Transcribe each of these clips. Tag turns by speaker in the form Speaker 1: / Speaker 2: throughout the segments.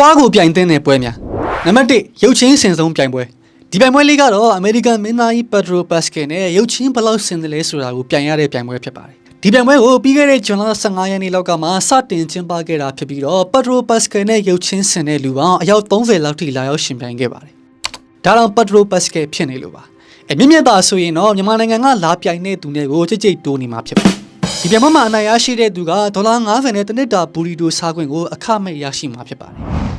Speaker 1: သွားကိုပြိုင်တဲ့နယ်ပွဲများနံပါတ်1ရုပ်ချင်းစင်ဆုံးပြိုင်ပွဲဒီပြိုင်ပွဲလေးကတော့အမေရိကန်မင်းသားကြီးပက်ဒရိုပတ်စကယ်နဲ့ရုပ်ချင်းဘယ်လောက်စင်တယ်လဲဆိုတာကိုပြိုင်ရတဲ့ပြိုင်ပွဲဖြစ်ပါတယ်ဒီပြိုင်ပွဲကိုပြီးခဲ့တဲ့ဇွန်လ15ရက်နေ့လောက်ကမှစတင်ကျင်းပခဲ့တာဖြစ်ပြီးတော့ပက်ဒရိုပတ်စကယ်နဲ့ရုပ်ချင်းစင်တဲ့လူပေါင်းအယောက်30လောက်ထိလာရောက်ရှင်ပြိုင်ခဲ့ပါတယ်ဒါတော့ပက်ဒရိုပတ်စကယ်ဖြစ်နေလို့ပါအမြင့်မြတ်သာဆိုရင်တော့မြန်မာနိုင်ငံကလာပြိုင်တဲ့သူတွေကိုကြိတ်ကြိတ်တိုးနေမှာဖြစ်ပါတယ် ဒီပြိုင်ပွဲမှာအနိုင်ရရှိတဲ့သူကဒေါ်လာ90နဲ့တနစ်တာဘူရီတိုစားခွင့်ကိုအခမဲ့ရရှိမှာဖြစ်ပါတယ်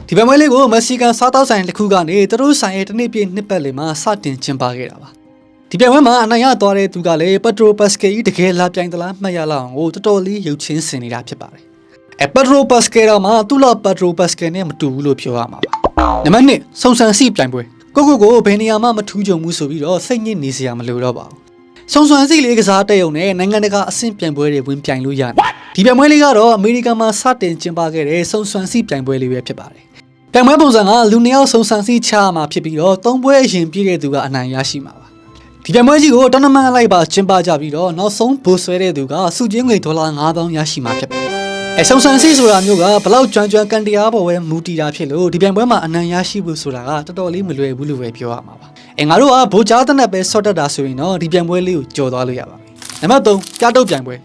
Speaker 1: ဒီပြိုင်ပွဲလေးကိုမက္ဆီကန်စားတောက်ဆိုင်တစ်ခုကနေသူတို့ဆိုင်ရဲ့တစ်နှစ်ပြည့်နှစ်ပတ်လည်မှာစတင်ကျင်းပခဲ့တာပါဒီပြိုင်ပွဲမှာအနိုင်ရသွားတဲ့သူကလည်းပက်ထရိုပတ်စကယ်ကြီးတကယ်လာပြိုင်သလားမှတ်ရလောက်အောင်ကိုတော်တော်လေးရုပ်ချင်းဆင်နေတာဖြစ်ပါတယ်။အဲပက်ထရိုပတ်စကယ်တော့မှသူ့လောက်ပက်ထရိုပတ်စကယ်နဲ့မတူဘူးလို့ပြောရမှာပါ။နံပါတ်1စုံစမ်းစီပြိုင်ပွဲကိုကိုကိုဘယ်နေရာမှမထူးကြုံဘူးဆိုပြီးတော့စိတ်ညစ်နေစရာမလိုတော့ပါဘူး။ စုံစမ်းစီလေးကစားတဲ့ုံနဲ့နိုင်ငံတကာအဆင့်ပြိုင်ပွဲတွေဝင်ပြိုင်လို့ရတယ်။ဒီပြိုင်ပွဲလေးကတော့အမေရိကန်မှာစတင်ကျင်းပခဲ့တဲ့စုံစမ်းစီပြိုင်ပွဲလေးပဲဖြစ်ပါတယ်။ပြိုင်ပွဲပုံစံကလူနှစ်ယောက်စုံစမ်းစီချရမှာဖြစ်ပြီးတော့သုံးပွဲအရင်ပြည့်တဲ့သူကအနိုင်ရရှိမှာပါ။ဒီပြိုင်ပွဲကြီးကိုတော်နမန်လိုက်ပါကျင်းပကြပြီးတော့နောက်ဆုံးဘိုးဆွဲတဲ့သူကစုချင်းငွေဒေါ်လာ9000ရရှိမှာဖြစ်ပါတယ်။ အဲဆုံဆန်စီဆိုတာမျိုးကဘလောက်ကြွမ်းကြွမ်းကန်တရားပေါ်ပဲမူတည်တာဖြစ်လို့ဒီပြိုင်ပွဲမှာအနံ့ရရှိဖို့ဆိုတာကတော်တော်လေးမလွယ်ဘူးလို့ပဲပြောရမှာပါ။အဲငါတို့ကဘိုးကြားတဲ့နဲ့ပဲဆော့တက်တာဆိုရင်တော့ဒီပြိုင်ပွဲလေးကိုကြော်သွားလို့ရပါပြီ။နံပါတ်3ပြားတုပ်ပြိုင်ပွဲ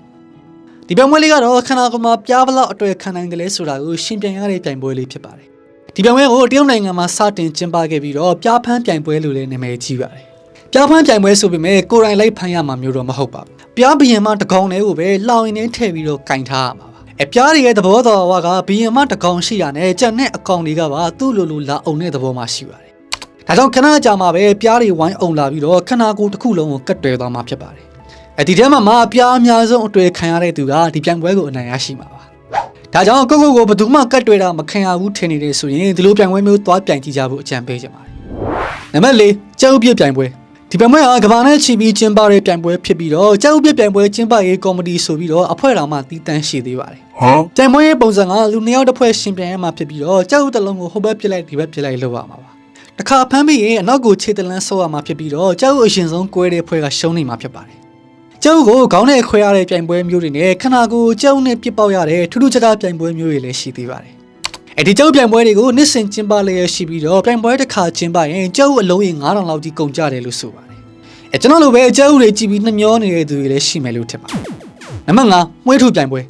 Speaker 1: ဒီပြိုင်ပွဲလေးကတော့ခန္ဓာကိုယ်မှာပြားဘလောက်အတွေ့ခံနိုင်တယ်လဲဆိုတာကိုရှင်းပြရတဲ့ပြိုင်ပွဲလေးဖြစ်ပါတယ်။ဒီပြိုင်ပွဲကိုတရုတ်နိုင်ငံမှာစတင်ကျင်းပခဲ့ပြီးတော့ပြားဖန်းပြိုင်ပွဲလို့လည်းနာမည်ကြီးပါတယ်။ပြားဖန်းပြိုင်ပွဲဆိုပေမဲ့ကိုယ်တိုင်လိုက်ဖမ်းရမှာမျိုးတော့မဟုတ်ပါဘူး။ပြားဘီရင်မတကောင်လေးကိုပဲလောင်ရင်နဲ့ထည့်ပြီးတော့ကင်ထားရမှာပါ။ အပြားတွေရဲ့သဘောတော်ကကဘီရင်မတကောင်ရှိတာနဲ့ကြက်နဲ့အကောင်တွေကပါသူ့လိုလိုလာအောင်တဲ့သဘောမှရှိပါတယ်။ဒါကြောင့်ခဏကြာမှပဲပြားတွေဝိုင်းအောင်လာပြီးတော့ခနာကိုယ်တစ်ခုလုံးကိုကတ်တွယ်သွားမှာဖြစ်ပါတယ်။အဲဒီထဲမှာမှပြားအများဆုံးအတွေ့ခံရတဲ့သူကဒီပြိုင်ပွဲကိုအနိုင်ရရှိမှာပါ။ဒါကြောင့်ကိုကိုကိုဘယ်သူမှကတ်တွေ့တာမခံရဘူးထင်နေတယ်ဆိုရင်ဒီလိုပြိုင်ပွဲမျိုးသွားပြိုင်ကြည့်ကြဖို့အကြံပေးချင်ပါတယ်။နံပါတ်၄ကျောက်ပြစ်ပြိုင်ပွဲ ဒီပြိုင်ပွဲဟာကမ္ဘာနဲ့ချီပြီးကျင်းပတဲ့ပြိုင်ပွဲဖြစ်ပြီးတော့ကျောက်ပြစ်ပြိုင်ပွဲကျင်းပရေးကော်မတီဆိုပြီးတော့အဖွဲ့တော်မှတည်တံ့ရှိသေးပါတယ်။
Speaker 2: ဟမ်
Speaker 1: ပြိုင်ပွဲရဲ့ပုံစံကလူနှစ်ယောက်တစ်ဖွဲ့ရှင်ပြိုင်ရမှာဖြစ်ပြီးတော့ကျောက်တစ်လုံးကိုဟိုဘက်ပြစ်လိုက်ဒီဘက်ပြစ်လိုက်လုပ်ရမှာပါ။တစ်ခါဖမ်းပြီးရင်အနောက်ကိုခြေတလန်းဆော့ရမှာဖြစ်ပြီးတော့ကျောက်အရင်ဆုံးကွဲတဲ့ဖွဲ့ကရှုံးနေမှာဖြစ်ပါတယ်။ကျောက်ကိုခေါင်းနဲ့ခွဲရတဲ့ပြိုင်ပွဲမျိုးတွေနဲ့ခနာကိုကျောက်နဲ့ပစ်ပေါက်ရတဲ့ထူးထူးခြားခြားပြိုင်ပွဲမျိုးတွေလည်းရှိသေးပါတယ်။အဲဒီကျောက်ပြိုင်ပွဲတွေကိုနှစ်စဉ်ကျင်းပလျက်ရှိပြီးတော့ပြိုင်ပွဲတစ်ခါကျင်းပရင်ကျောက်အလုံးရင်9000လောက်ကြီးကုန်ကြတယ်လို့ဆိုပါတယ်။ အဲကျွန်တော်လိုပဲကျောက်တွေကြည့်ပြီးနှမျောနေတဲ့သူတွေလည်းရှိမယ်လို့ထင်ပါတယ်။နံပါတ်5မွေးထုပြိုင်ပွဲ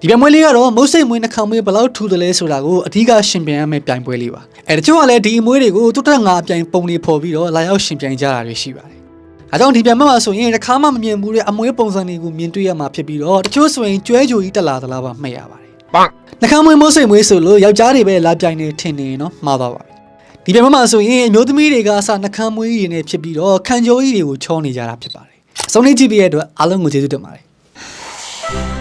Speaker 1: ဒီပြိုင်ပွဲလေးကတော့မုတ်စိတ်မွေးနှခေါင်းမွေးဘယ်လောက်ထူတယ်လဲဆိုတာကိုအဓိကရှင်ပြိုင်ရမယ့်ပြိုင်ပွဲလေးပါ။အဲတချို့ကလည်းဒီအမွေးတွေကိုတွတ်တက်ငါအပြိုင်ပုံလေးဖော်ပြီးတော့လာရောက်ရှင်ပြိုင်ကြတာတွေရှိပါတယ်။အဲကြောင့်ဒီပြိုင်ပွဲမှာဆိုရင်တစ်ခါမှမမြင်ဘူးတဲ့အမွေးပုံစံတွေကိုမြင်တွေ့ရမှာဖြစ်ပြီးတော့တချို့ဆိုရင်ကျွဲကြိုကြီးတက်လာသလားပါမှတ်ရပါတယ်
Speaker 2: ပန့်။
Speaker 1: နှခမ်းမွေးမုတ်စိတ်မွေးဆိုလို့ယောက်ျားတွေပဲလာပြိုင်နေထင်နေနော်မှားသွားပါပြီ။ ဒီပြိုင်ပွဲမှာဆိုရင်အမျိုးသမီးတွေကအစနှခမ်းမွေးရည်နဲ့ဖြစ်ပြီးတော့ခံကြိုးကြီးတွေကိုချောနေကြတာဖြစ်ပါတယ်။အဆုံးလေးကြည့်ပြီးရတဲ့အတွက်အားလုံးကိုကျေးဇူးတင်ပါတယ်။